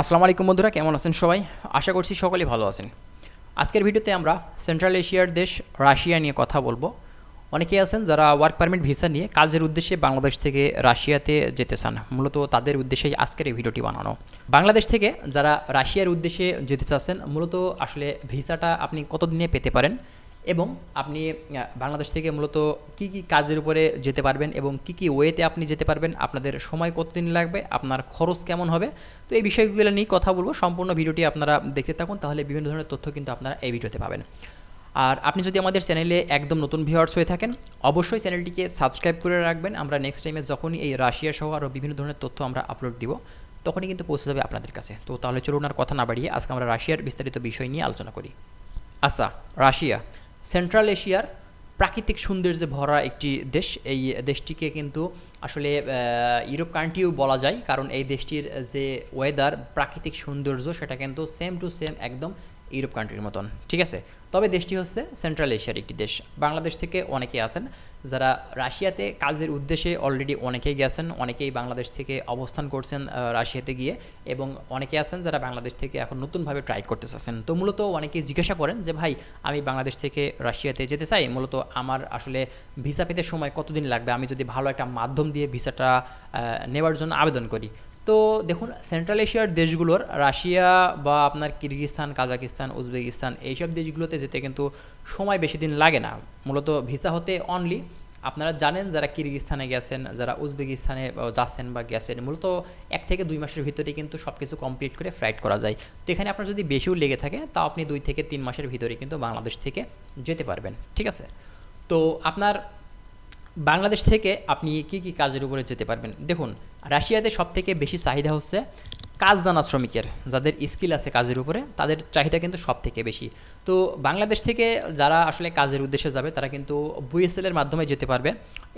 আসসালামু আলাইকুম বন্ধুরা, কেমন আছেন সবাই? আশা করছি সকলেই ভালো আছেন। আজকের ভিডিওতে আমরা সেন্ট্রাল এশিয়ার দেশ রাশিয়া নিয়ে কথা বলব। অনেকেই আছেন যারা ওয়ার্ক পারমিট ভিসা নিয়ে কাজের উদ্দেশ্যে বাংলাদেশ থেকে রাশিয়াতে যেতে চান। মূলত তাদের উদ্দেশ্যেই আজকের এই ভিডিওটি বানানো। বাংলাদেশ থেকে যারা রাশিয়ার উদ্দেশ্যে যেতে চাচ্ছেন, মূলত আসলে ভিসাটা আপনি কতদিনে পেতে পারেন? এবং আপনি বাংলাদেশ থেকে মূলত কি কি কাজের উপরে যেতে পারবেন এবং কি কি ওয়েতে আপনি যেতে পারবেন, আপনাদের সময় কতদিন লাগবে, আপনার খরচ কেমন হবে, তো এই বিষয়গুলো নিয়ে কথা বলব। সম্পূর্ণ ভিডিওটি আপনারা দেখতে থাকুন, তাহলে বিভিন্ন ধরনের তথ্য কিন্তু আপনারা এই ভিডিওতে পাবেন। আর আপনি যদি আমাদের চ্যানেলে একদম নতুন ভিউয়ার্স হয়ে থাকেন, অবশ্যই চ্যানেলটিকে সাবস্ক্রাইব করে রাখবেন। আমরা নেক্সট টাইমে যখনই এই রাশিয়া সহ আরও বিভিন্ন ধরনের তথ্য আমরা আপলোড দিব, তখনই কিন্তু পৌঁছে যাবে আপনাদের কাছে। তো তাহলে চলুন আর কথা না বাড়িয়ে, আজকে আমরা রাশিয়ার বিস্তারিত বিষয় নিয়ে আলোচনা করি। আচ্ছা রাশিয়া। সেন্ট্রাল এশিয়ার প্রাকৃতিক সৌন্দর্যে ভরা একটি দেশ। এই দেশটিকে কিন্তু আসলে ইউরোপ কান্ট্রিও বলা যায়, কারণ এই দেশটির যে ওয়েদার প্রাকৃতিক সৌন্দর্য, সেটা কিন্তু সেম টু সেম একদম ইউরোপ কান্ট্রির মতন। ঠিক আছে? তবে দেশটি হচ্ছে সেন্ট্রাল এশিয়ার একটি দেশ। বাংলাদেশ থেকে অনেকে আছেন যারা রাশিয়াতে কাজের উদ্দেশ্যে অলরেডি অনেকেই গেছেন, অনেকেই বাংলাদেশ থেকে অবস্থান করছেন রাশিয়াতে গিয়ে এবং অনেকে আছেন যারা বাংলাদেশ থেকে এখন নতুনভাবে ট্রাই করতে চাচ্ছেন। তো মূলত অনেকেই জিজ্ঞাসা করেন যে, ভাই, আমি বাংলাদেশ থেকে রাশিয়াতে যেতে চাই? মূলত আমার আসলে ভিসা পেতে সময় কতদিন লাগবে? আমি যদি ভালো একটা মাধ্যম দিয়ে ভিসাটা নেওয়ার জন্য আবেদন করি। তো দেখুন সেন্ট্রাল এশিয়ার দেশগুলোর, রাশিয়া বা আপনার কিরগিস্তান কাজাকিস্তান, উজবেকিস্তান, এইসব দেশগুলোতে যেতে কিন্তু সময় বেশি দিন লাগে না। মূলত ভিসা হতে অনলি আপনারা জানেন যারা কিরগিস্তানে গেছেন, যারা উজবেকিস্তানে যাচ্ছেন বা গেছেন, মূলত এক থেকে দুই মাসের ভিতরে কিন্তু সব কিছু কমপ্লিট করে ফ্লাইট করা যায়। তো এখানে আপনার যদি বেশিও লেগে থাকে তাও আপনি দুই থেকে তিন মাসের ভিতরে কিন্তু বাংলাদেশ থেকে যেতে পারবেন। ঠিক আছে? তো আপনার বাংলাদেশ থেকে আপনি কি কি কাজের উপরে যেতে পারবেন? দেখুন রাশিয়াতে সবথেকে বেশি চাহিদা হচ্ছে কাজ জানা শ্রমিকের, যাদের স্কিল আছে কাজের উপরে, তাদের চাহিদা কিন্তু সব থেকে বেশি। তো বাংলাদেশ থেকে যারা আসলে কাজের উদ্দেশ্যে যাবে, তারা কিন্তু বুয়েসেল এর মাধ্যমে যেতে পারবে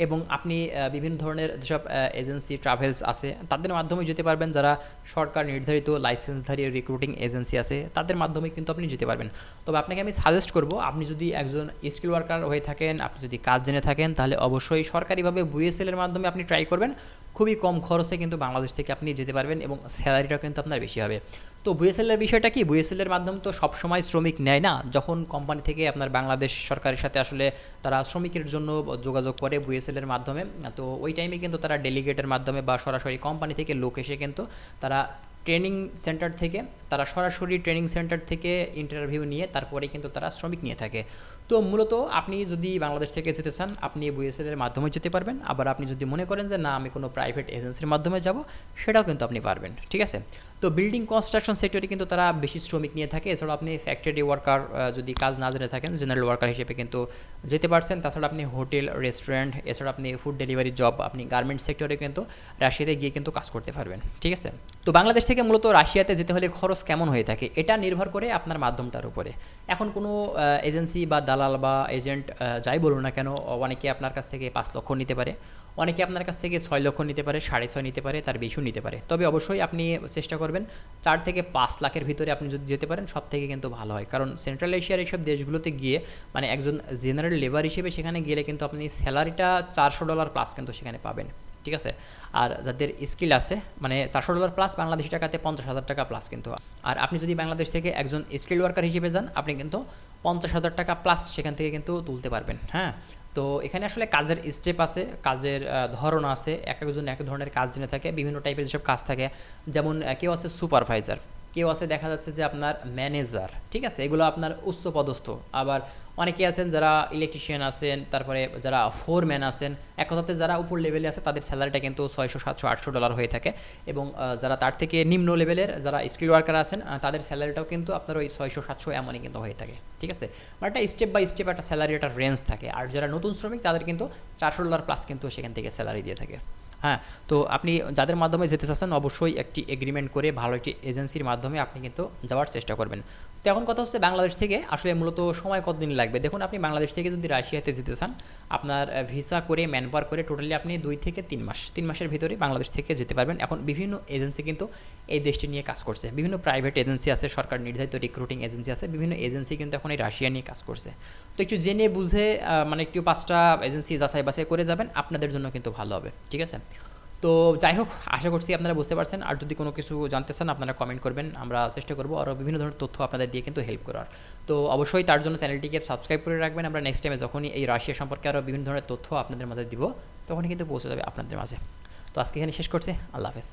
এবং আপনি বিভিন্ন ধরনের যেসব এজেন্সি ট্রাভেলস আছে, তাদের মাধ্যমে যেতে পারবেন। যারা সরকার নির্ধারিত লাইসেন্সধারী রিক্রুটিং এজেন্সি আছে, তাদের মাধ্যমে কিন্তু আপনি যেতে পারবেন। তবে আপনাকে আমি সাজেস্ট করব, আপনি যদি একজন স্কিল ওয়ার্কার হয়ে থাকেন, আপনি যদি কাজ জেনে থাকেন, তাহলে অবশ্যই সরকারিভাবে বুয়েসেল এর মাধ্যমে আপনি ট্রাই করবেন। খুবই কম খরচে কিন্তু বাংলাদেশ থেকে আপনি যেতে পারবেন এবং স্যালারিটাও কিন্তু আপনার বেশি হবে। তো বুয়েসেলের বিষয়টা কি? বুয়েসেলের মাধ্যম তো সবসময় শ্রমিক নেয় না। যখন কোম্পানি থেকে আপনার বাংলাদেশ সরকারের সাথে আসলে তারা শ্রমিকের জন্য যোগাযোগ করে বুয়েসেলের মাধ্যমে, তো ওই টাইমে কিন্তু তারা ডেলিগেটের মাধ্যমে বা সরাসরি কোম্পানি থেকে লোক এসে কিন্তু তারা ট্রেনিং সেন্টার থেকে, তারা সরাসরি ট্রেনিং সেন্টার থেকে ইন্টারভিউ নিয়ে তারপরে কিন্তু তারা শ্রমিক নিয়ে থাকে। তো মূলত আপনি যদি বাংলাদেশ থেকে যেতে চান, আপনি বুয়েসেলের মাধ্যমে যেতে পারবেন। আবার আপনি যদি মনে করেন যে, না, আমি কোনো প্রাইভেট এজেন্সির মাধ্যমে যাব, সেটাও কিন্তু আপনি পারবেন, ঠিক আছে? তো বিল্ডিং কনস্ট্রাকশন সেক্টরে কিন্তু তারা বেশি শ্রমিক নিয়ে থাকে। এছাড়া আপনি ফ্যাক্টরি ওয়ার্কার যদি কাজ না জেনে থাকেন জেনারেল ওয়ার্কার হিসেবে কিন্তু যেতে পারছেন। তাছাড়া আপনি হোটেল রেস্টুরেন্ট এছাড়া আপনি ফুড ডেলিভারি জব আপনি গার্মেন্ট সেক্টরে কিন্তু রাশিয়াতে গিয়ে কিন্তু কাজ করতে পারবেন। ঠিক আছে? তো বাংলাদেশ থেকে মূলত রাশিয়াতে যেতে হলে খরচ কেমন হয়ে থাকে? এটা নির্ভর করে আপনার মাধ্যমটার উপরে। এখন কোনো এজেন্সি বা দালাল বা এজেন্ট যাই বলুন না কেন, অনেকে আপনার কাছ থেকে পাঁচ লক্ষ নিতে পারে। অনেকে আপনার কাছ থেকে ছয় লক্ষ নিতে পারে, সাড়ে ছয় নিতে পারে, তার বেশিও নিতে পারে। তবে অবশ্যই আপনি চেষ্টা করবেন চার থেকে পাঁচ লাখের ভিতরে আপনি যদি যেতে পারেন সব থেকে কিন্তু ভালো হয়। কারণ সেন্ট্রাল এশিয়ার এইসব দেশগুলোতে গিয়ে মানে একজন জেনারেল লেবার হিসেবে সেখানে গেলে কিন্তু আপনি স্যালারিটা চারশো ডলার প্লাস কিন্তু সেখানে পাবেন। ঠিক আছে? আর যাদের স্কিল আছে মানে চারশো ডলার প্লাস বাংলাদেশি টাকাতে পঞ্চাশ হাজার টাকা প্লাস কিন্তু। আর আপনি যদি বাংলাদেশ থেকে একজন স্কিল ওয়ার্কার হিসেবে যান, আপনি কিন্তু পঞ্চাশ হাজার টাকা প্লাস সেখান থেকে কিন্তু তুলতে পারবেন। হ্যাঁ? তো এখানে আসলে কাজের স্টেপ আছে, কাজের ধরন আছে, এক একজন এক ধরনের কাজ জেনে থাকে, বিভিন্ন টাইপের যেসব কাজ থাকে, যেমন কেউ আছে সুপারভাইজার কেউ আছে, দেখা যাচ্ছে যে আপনার ম্যানেজার ঠিক আছে? এগুলো আপনার উচ্চ পদস্থ আবার অনেকে আছেন যারা ইলেকট্রিশিয়ান আছেন, তারপরে যারা ফোরম্যান আছেন, এক কথাতে যারা উপর লেভেলে আছে, তাদের স্যালারিটা কিন্তু ছয়শো, সাতশো, আটশো ডলার হয়ে থাকে। এবং যারা তার থেকে নিম্ন লেভেলের যারা স্কিল ওয়ার্কার আছেন তাদের স্যালারিটাও কিন্তু আপনার ওই ছয়শো, সাতশো এমনই কিন্তু হয়ে থাকে, ঠিক আছে? মানে একটা স্টেপ বাই স্টেপ একটা স্যালারি একটা রেঞ্জ থাকে। আর যারা নতুন শ্রমিক, তাদের কিন্তু চারশো ডলার প্লাস কিন্তু সেখান থেকে স্যালারি দিয়ে থাকে। হ্যাঁ তো আপনি যাদের মাধ্যমে যেতে চাচ্ছেন, অবশ্যই একটি এগ্রিমেন্ট করে ভালো একটি এজেন্সির মাধ্যমে আপনি কিন্তু যাওয়ার চেষ্টা করবেন। তো এখন কথা হচ্ছে বাংলাদেশ থেকে, আসলে মূলত সময় কতদিন লাগবে? দেখুন, আপনি বাংলাদেশ থেকে যদি রাশিয়াতে যেতে চান, আপনার ভিসা করে ম্যান পাওয়ার করে টোটালি আপনি দুই থেকে তিন মাস, তিন মাসের ভিতরে বাংলাদেশ থেকে যেতে পারবেন। এখন বিভিন্ন এজেন্সি কিন্তু এই দেশটি নিয়ে কাজ করছে। বিভিন্ন প্রাইভেট এজেন্সি আছে, সরকার নির্ধারিত রিক্রুটিং এজেন্সি আছে, বিভিন্ন এজেন্সি কিন্তু এখন এই রাশিয়া নিয়ে কাজ করছে। তো একটু জেনে বুঝে মানে একটু পাঁচটা এজেন্সি যাচাই বাছাই করে যাবেন, আপনাদের জন্য কিন্তু ভালো হবে, ঠিক আছে? তো যাই হোক, আশা করছি আপনারা বুঝতে পারছেন। আর যদি কোনো কিছু জানতে চান, আপনারা কমেন্ট করবেন, আমরা চেষ্টা করব আরও বিভিন্ন ধরনের তথ্য আপনাদের দিয়ে কিন্তু হেল্প করার। তো অবশ্যই তার জন্য চ্যানেলটিকে সাবস্ক্রাইব করে রাখবেন। আমরা নেক্সট টাইমে যখনই এই রাশিয়া সম্পর্কে আরও বিভিন্ন ধরনের তথ্য আপনাদের মাঝে দিব, তখনই কিন্তু পৌঁছে যাবে আপনাদের মাঝে। তো আজকে এখানে শেষ করছে। আল্লাহ হাফেজ।